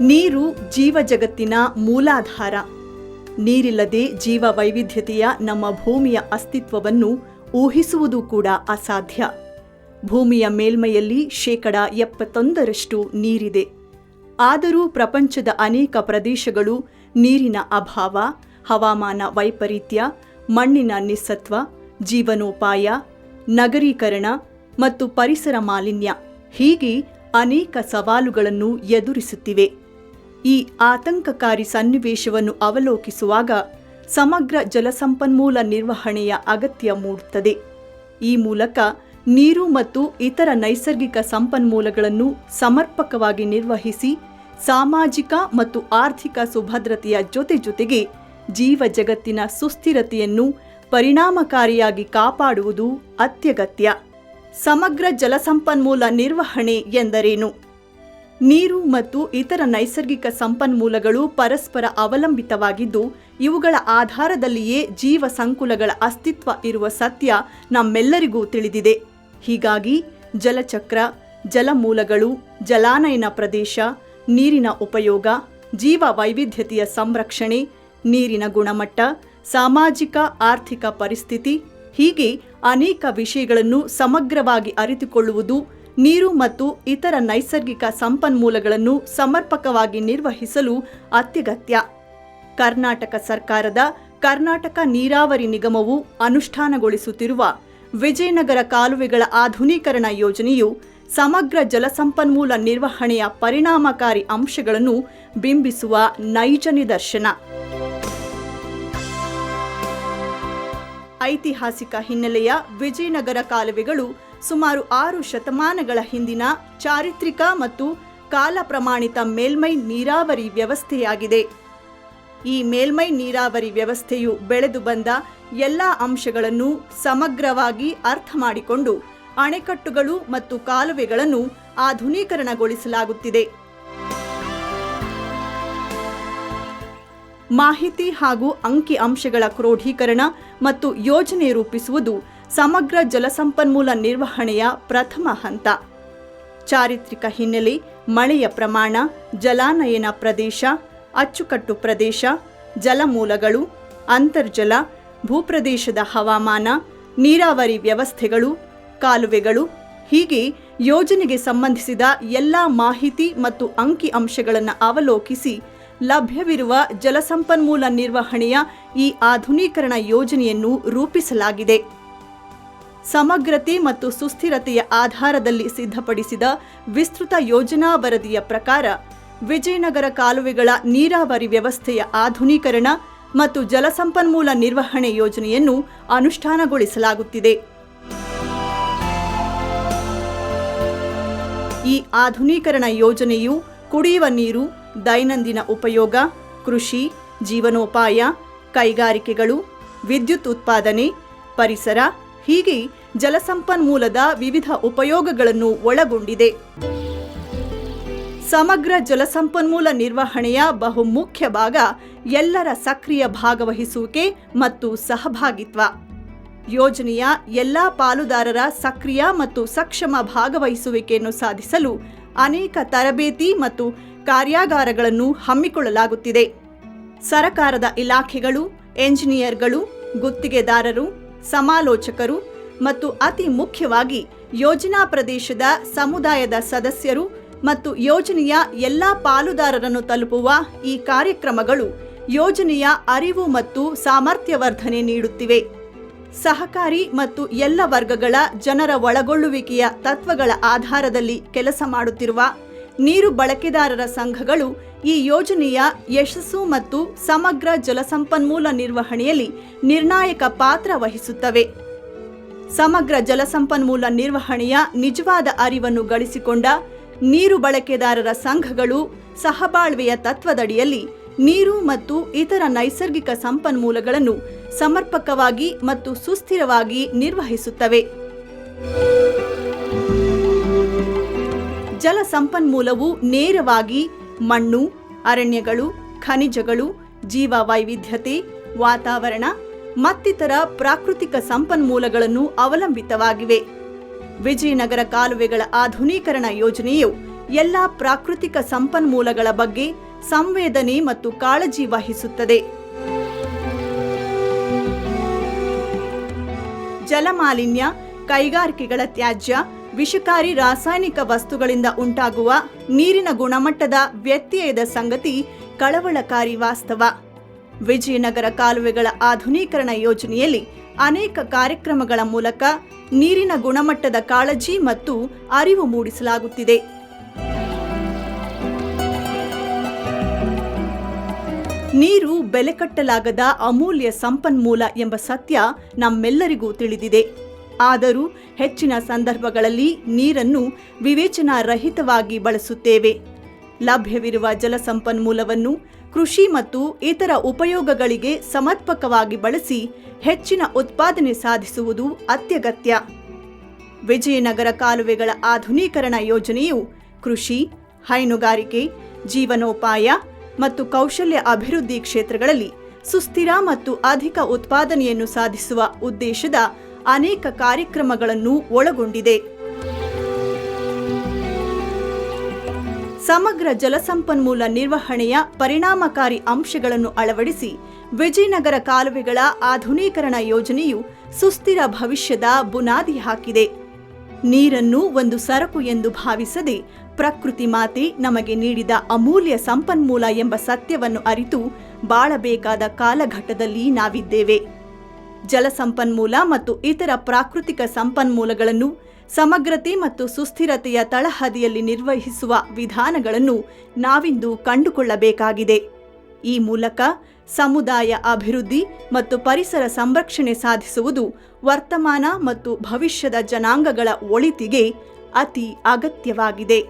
ನೀರು ಜೀವ ಜಗತ್ತಿನ ಮೂಲಾಧಾರ. ನೀರಿಲ್ಲದೆ ಜೀವ ವೈವಿಧ್ಯತೆಯ ನಮ್ಮ ಭೂಮಿಯ ಅಸ್ತಿತ್ವವನ್ನು ಊಹಿಸುವುದು ಕೂಡ ಅಸಾಧ್ಯ. ಭೂಮಿಯ ಮೇಲ್ಮೈಯಲ್ಲಿ ಶೇಕಡ ಎಪ್ಪತ್ತೊಂದರಷ್ಟು ನೀರಿದೆ. ಆದರೂ ಪ್ರಪಂಚದ ಅನೇಕ ಪ್ರದೇಶಗಳು ನೀರಿನ ಅಭಾವ, ಹವಾಮಾನ ವೈಪರೀತ್ಯ, ಮಣ್ಣಿನ ನಿಸ್ಸತ್ವ, ಜೀವನೋಪಾಯ, ನಗರೀಕರಣ ಮತ್ತು ಪರಿಸರ ಮಾಲಿನ್ಯ ಹೀಗೆ ಅನೇಕ ಸವಾಲುಗಳನ್ನು ಎದುರಿಸುತ್ತಿವೆ. ಈ ಆತಂಕಕಾರಿ ಸನ್ನಿವೇಶವನ್ನು ಅವಲೋಕಿಸುವಾಗ ಸಮಗ್ರ ಜಲಸಂಪನ್ಮೂಲ ನಿರ್ವಹಣೆಯ ಅಗತ್ಯ ಮೂಡುತ್ತದೆ. ಈ ಮೂಲಕ ನೀರು ಮತ್ತು ಇತರ ನೈಸರ್ಗಿಕ ಸಂಪನ್ಮೂಲಗಳನ್ನು ಸಮರ್ಪಕವಾಗಿ ನಿರ್ವಹಿಸಿ ಸಾಮಾಜಿಕ ಮತ್ತು ಆರ್ಥಿಕ ಸುಭದ್ರತೆಯ ಜೊತೆ ಜೊತೆಗೆ ಜೀವ ಜಗತ್ತಿನ ಸುಸ್ಥಿರತೆಯನ್ನು ಪರಿಣಾಮಕಾರಿಯಾಗಿ ಕಾಪಾಡುವುದು ಅತ್ಯಗತ್ಯ. ಸಮಗ್ರ ಜಲಸಂಪನ್ಮೂಲ ನಿರ್ವಹಣೆ ಎಂದರೇನು? ನೀರು ಮತ್ತು ಇತರ ನೈಸರ್ಗಿಕ ಸಂಪನ್ಮೂಲಗಳು ಪರಸ್ಪರ ಅವಲಂಬಿತವಾಗಿದ್ದು, ಇವುಗಳ ಆಧಾರದಲ್ಲಿಯೇ ಜೀವ ಸಂಕುಲಗಳ ಅಸ್ತಿತ್ವ ಇರುವ ಸತ್ಯ ನಮ್ಮೆಲ್ಲರಿಗೂ ತಿಳಿದಿದೆ. ಹೀಗಾಗಿ ಜಲಚಕ್ರ, ಜಲಮೂಲಗಳು, ಜಲಾನಯನ ಪ್ರದೇಶ, ನೀರಿನ ಉಪಯೋಗ ಜೀವ ವೈವಿಧ್ಯತೆಯ ಸಂರಕ್ಷಣೆ, ನೀರಿನ ಗುಣಮಟ್ಟ, ಸಾಮಾಜಿಕ, ಆರ್ಥಿಕ ಪರಿಸ್ಥಿತಿ ಹೀಗೆ ಅನೇಕ ವಿಷಯಗಳನ್ನು ಸಮಗ್ರವಾಗಿ ಅರಿತುಕೊಳ್ಳುವುದು ನೀರು ಮತ್ತು ಇತರ ನೈಸರ್ಗಿಕ ಸಂಪನ್ಮೂಲಗಳನ್ನು ಸಮರ್ಪಕವಾಗಿ ನಿರ್ವಹಿಸಲು ಅತ್ಯಗತ್ಯ. ಕರ್ನಾಟಕ ಸರ್ಕಾರದ ಕರ್ನಾಟಕ ನೀರಾವರಿ ನಿಗಮವು ಅನುಷ್ಠಾನಗೊಳಿಸುತ್ತಿರುವ ವಿಜಯನಗರ ಕಾಲುವೆಗಳ ಆಧುನೀಕರಣ ಯೋಜನೆಯು ಸಮಗ್ರ ಜಲಸಂಪನ್ಮೂಲ ನಿರ್ವಹಣೆಯ ಪರಿಣಾಮಕಾರಿ ಅಂಶಗಳನ್ನು ಬಿಂಬಿಸುವ ನೈಜ ನಿದರ್ಶನ. ಐತಿಹಾಸಿಕ ಹಿನ್ನೆಲೆಯ ವಿಜಯನಗರ ಕಾಲುವೆಗಳು ಸುಮಾರು ಆರು ಶತಮಾನಗಳ ಹಿಂದಿನ ಚಾರಿತ್ರಿಕ ಮತ್ತು ಕಾಲ ಪ್ರಮಾಣಿತ ಮೇಲ್ಮೈ ನೀರಾವರಿ ವ್ಯವಸ್ಥೆಯಾಗಿದೆ. ಈ ಮೇಲ್ಮೈ ನೀರಾವರಿ ವ್ಯವಸ್ಥೆಯು ಬೆಳೆದು ಬಂದ ಎಲ್ಲ ಅಂಶಗಳನ್ನು ಸಮಗ್ರವಾಗಿ ಅರ್ಥ ಮಾಡಿಕೊಂಡು ಅಣೆಕಟ್ಟುಗಳು ಮತ್ತು ಕಾಲುವೆಗಳನ್ನು ಆಧುನೀಕರಣಗೊಳಿಸಲಾಗುತ್ತಿದೆ. ಮಾಹಿತಿ ಹಾಗೂ ಅಂಕಿ ಅಂಶಗಳ ಕ್ರೋಢೀಕರಣ ಮತ್ತು ಯೋಜನೆ ರೂಪಿಸುವುದು ಸಮಗ್ರ ಜಲಸಂಪನ್ಮೂಲ ನಿರ್ವಹಣೆಯ ಪ್ರಥಮ ಹಂತ. ಚಾರಿತ್ರಿಕ ಹಿನ್ನೆಲೆ ಮಳೆಯ ಪ್ರಮಾಣ, ಜಲಾನಯನ ಪ್ರದೇಶ, ಅಚ್ಚುಕಟ್ಟು ಪ್ರದೇಶ, ಜಲಮೂಲಗಳು, ಅಂತರ್ಜಲ, ಭೂಪ್ರದೇಶದ ಹವಾಮಾನ, ನೀರಾವರಿ ವ್ಯವಸ್ಥೆಗಳು, ಕಾಲುವೆಗಳು, ಹೀಗೆ ಯೋಜನೆಗೆ ಸಂಬಂಧಿಸಿದ ಎಲ್ಲ ಮಾಹಿತಿ ಮತ್ತು ಅಂಕಿ ಅಂಶಗಳನ್ನು ಅವಲೋಕಿಸಿ ಲಭ್ಯವಿರುವ ಜಲಸಂಪನ್ಮೂಲ ನಿರ್ವಹಣೆಯ ಈ ಆಧುನೀಕರಣ ಯೋಜನೆಯನ್ನು ರೂಪಿಸಲಾಗಿದೆ. ಸಮಗ್ರತೆ ಮತ್ತು ಸುಸ್ಥಿರತೆಯ ಆಧಾರದಲ್ಲಿ ಸಿದ್ಧಪಡಿಸಿದ ವಿಸ್ತೃತ ಯೋಜನಾ ವರದಿಯ ಪ್ರಕಾರ ವಿಜಯನಗರ ಕಾಲುವೆಗಳ ನೀರಾವರಿ ವ್ಯವಸ್ಥೆಯ ಆಧುನೀಕರಣ ಮತ್ತು ಜಲಸಂಪನ್ಮೂಲ ನಿರ್ವಹಣೆ ಯೋಜನೆಯನ್ನು ಅನುಷ್ಠಾನಗೊಳಿಸಲಾಗುತ್ತಿದೆ. ಈ ಆಧುನೀಕರಣ ಯೋಜನೆಯು ಕುಡಿಯುವ ನೀರು, ದೈನಂದಿನ ಉಪಯೋಗ, ಕೃಷಿ, ಜೀವನೋಪಾಯ, ಕೈಗಾರಿಕೆಗಳು, ವಿದ್ಯುತ್ ಉತ್ಪಾದನೆ, ಪರಿಸರ ಹೀಗೆ ಜಲಸಂಪನ್ಮೂಲದ ವಿವಿಧ ಉಪಯೋಗಗಳನ್ನು ಒಳಗೊಂಡಿದೆ. ಸಮಗ್ರ ಜಲಸಂಪನ್ಮೂಲ ನಿರ್ವಹಣೆಯ ಬಹುಮುಖ್ಯ ಭಾಗ ಎಲ್ಲರ ಸಕ್ರಿಯ ಭಾಗವಹಿಸುವಿಕೆ ಮತ್ತು ಸಹಭಾಗಿತ್ವ. ಯೋಜನೆಯ ಎಲ್ಲ ಪಾಲುದಾರರ ಸಕ್ರಿಯ ಮತ್ತು ಸಕ್ಷಮ ಭಾಗವಹಿಸುವಿಕೆಯನ್ನು ಸಾಧಿಸಲು ಅನೇಕ ತರಬೇತಿ ಮತ್ತು ಕಾರ್ಯಾಗಾರಗಳನ್ನು ಹಮ್ಮಿಕೊಳ್ಳಲಾಗುತ್ತಿದೆ. ಸರಕಾರದ ಇಲಾಖೆಗಳು, ಎಂಜಿನಿಯರ್ಗಳು, ಗುತ್ತಿಗೆದಾರರು ಸಮಾಲೋಚಕರು ಮತ್ತು ಅತಿ ಮುಖ್ಯವಾಗಿ ಯೋಜನಾ ಪ್ರದೇಶದ ಸಮುದಾಯದ ಸದಸ್ಯರು ಮತ್ತು ಯೋಜನೆಯ ಎಲ್ಲ ಪಾಲುದಾರರನ್ನು ತಲುಪುವ ಈ ಕಾರ್ಯಕ್ರಮಗಳು ಯೋಜನೆಯ ಅರಿವು ಮತ್ತು ಸಾಮರ್ಥ್ಯವರ್ಧನೆ ನೀಡುತ್ತಿವೆ. ಸಹಕಾರಿ ಮತ್ತು ಎಲ್ಲ ವರ್ಗಗಳ ಜನರ ಒಳಗೊಳ್ಳುವಿಕೆಯ ತತ್ವಗಳ ಆಧಾರದಲ್ಲಿ ಕೆಲಸ ಮಾಡುತ್ತಿರುವ ನೀರು ಬಳಕೆದಾರರ ಸಂಘಗಳು ಈ ಯೋಜನೆಯ ಯಶಸ್ಸು ಮತ್ತು ಸಮಗ್ರ ಜಲಸಂಪನ್ಮೂಲ ನಿರ್ವಹಣೆಯಲ್ಲಿ ನಿರ್ಣಾಯಕ ಪಾತ್ರ ವಹಿಸುತ್ತವೆ. ಸಮಗ್ರ ಜಲಸಂಪನ್ಮೂಲ ನಿರ್ವಹಣೆಯ ನಿಜವಾದ ಅರಿವನ್ನು ಗಳಿಸಿಕೊಂಡ ನೀರು ಬಳಕೆದಾರರ ಸಂಘಗಳು ಸಹಬಾಳ್ವೆಯ ತತ್ವದಡಿಯಲ್ಲಿ ನೀರು ಮತ್ತು ಇತರ ನೈಸರ್ಗಿಕ ಸಂಪನ್ಮೂಲಗಳನ್ನು ಸಮರ್ಪಕವಾಗಿ ಮತ್ತು ಸುಸ್ಥಿರವಾಗಿ ನಿರ್ವಹಿಸುತ್ತವೆ. ಜಲ ಸಂಪನ್ಮೂಲವು ನೇರವಾಗಿ ಮಣ್ಣು, ಅರಣ್ಯಗಳು, ಖನಿಜಗಳು ಜೀವ ವೈವಿಧ್ಯತೆ ವಾತಾವರಣ, ಮತ್ತಿತರ ಪ್ರಾಕೃತಿಕ ಸಂಪನ್ಮೂಲಗಳನ್ನು ಅವಲಂಬಿತವಾಗಿವೆ. ವಿಜಯನಗರ ಕಾಲುವೆಗಳ ಆಧುನೀಕರಣ ಯೋಜನೆಯು ಎಲ್ಲ ಪ್ರಾಕೃತಿಕ ಸಂಪನ್ಮೂಲಗಳ ಬಗ್ಗೆ ಸಂವೇದನೆ ಮತ್ತು ಕಾಳಜಿ ವಹಿಸುತ್ತದೆ. ಜಲಮಾಲಿನ್ಯ, ಕೈಗಾರಿಕೆಗಳ ತ್ಯಾಜ್ಯ ವಿಷಕಾರಿ ರಾಸಾಯನಿಕ ವಸ್ತುಗಳಿಂದ ಉಂಟಾಗುವ ನೀರಿನ ಗುಣಮಟ್ಟದ ವ್ಯತ್ಯಯದ ಸಂಗತಿ ಕಳವಳಕಾರಿ ವಾಸ್ತವ. ವಿಜಯನಗರ ಕಾಲುವೆಗಳ ಆಧುನೀಕರಣ ಯೋಜನೆಯಲ್ಲಿ ಅನೇಕ ಕಾರ್ಯಕ್ರಮಗಳ ಮೂಲಕ ನೀರಿನ ಗುಣಮಟ್ಟದ ಕಾಳಜಿ ಮತ್ತು ಅರಿವು ಮೂಡಿಸಲಾಗುತ್ತಿದೆ. ನೀರು ಬೆಲೆ ಕಟ್ಟಲಾಗದ ಅಮೂಲ್ಯ ಸಂಪನ್ಮೂಲ ಎಂಬ ಸತ್ಯ ನಮ್ಮೆಲ್ಲರಿಗೂ ತಿಳಿದಿದೆ. ಆದರೂ ಹೆಚ್ಚಿನ ಸಂದರ್ಭಗಳಲ್ಲಿ ನೀರನ್ನು ವಿವೇಚನಾರಹಿತವಾಗಿ ಬಳಸುತ್ತೇವೆ. ಲಭ್ಯವಿರುವ ಜಲಸಂಪನ್ಮೂಲವನ್ನು ಕೃಷಿ ಮತ್ತು ಇತರ ಉಪಯೋಗಗಳಿಗೆ ಸಮರ್ಪಕವಾಗಿ ಬಳಸಿ ಹೆಚ್ಚಿನ ಉತ್ಪಾದನೆ ಸಾಧಿಸುವುದು ಅತ್ಯಗತ್ಯ. ವಿಜಯನಗರ ಕಾಲುವೆಗಳ ಆಧುನೀಕರಣ ಯೋಜನೆಯು ಕೃಷಿ, ಹೈನುಗಾರಿಕೆ, ಜೀವನೋಪಾಯ ಮತ್ತು ಕೌಶಲ್ಯ ಅಭಿವೃದ್ಧಿ ಕ್ಷೇತ್ರಗಳಲ್ಲಿ ಸುಸ್ಥಿರ ಮತ್ತು ಅಧಿಕ ಉತ್ಪಾದನೆಯನ್ನು ಸಾಧಿಸುವ ಉದ್ದೇಶದ ಅನೇಕ ಕಾರ್ಯಕ್ರಮಗಳನ್ನು ಒಳಗೊಂಡಿದೆ. ಸಮಗ್ರ ಜಲಸಂಪನ್ಮೂಲ ನಿರ್ವಹಣೆಯ ಪರಿಣಾಮಕಾರಿ ಅಂಶಗಳನ್ನು ಅಳವಡಿಸಿ ವಿಜಯನಗರ ಕಾಲುವೆಗಳ ಆಧುನೀಕರಣ ಯೋಜನೆಯು ಸುಸ್ಥಿರ ಭವಿಷ್ಯದ ಬುನಾದಿ ಹಾಕಿದೆ. ನೀರನ್ನು ಒಂದು ಸರಕು ಎಂದು ಭಾವಿಸದೆ ಪ್ರಕೃತಿ ಮಾತೆ ನಮಗೆ ನೀಡಿದ ಅಮೂಲ್ಯ ಸಂಪನ್ಮೂಲ ಎಂಬ ಸತ್ಯವನ್ನು ಅರಿತು ಬಾಳಬೇಕಾದ ಕಾಲಘಟ್ಟದಲ್ಲಿ ನಾವಿದ್ದೇವೆ. ಜಲಸಂಪನ್ಮೂಲ ಮತ್ತು ಇತರ ಪ್ರಾಕೃತಿಕ ಸಂಪನ್ಮೂಲಗಳನ್ನು ಸಮಗ್ರತೆ ಮತ್ತು ಸುಸ್ಥಿರತೆಯ ತಳಹದಿಯಲ್ಲಿ ನಿರ್ವಹಿಸುವ ವಿಧಾನಗಳನ್ನು ನಾವಿಂದು ಕಂಡುಕೊಳ್ಳಬೇಕಾಗಿದೆ. ಈ ಮೂಲಕ ಸಮುದಾಯ ಅಭಿವೃದ್ಧಿ ಮತ್ತು ಪರಿಸರ ಸಂರಕ್ಷಣೆ ಸಾಧಿಸುವುದು ವರ್ತಮಾನ ಮತ್ತು ಭವಿಷ್ಯದ ಜನಾಂಗಗಳ ಒಳಿತಿಗೆ ಅತಿ ಅಗತ್ಯವಾಗಿದೆ.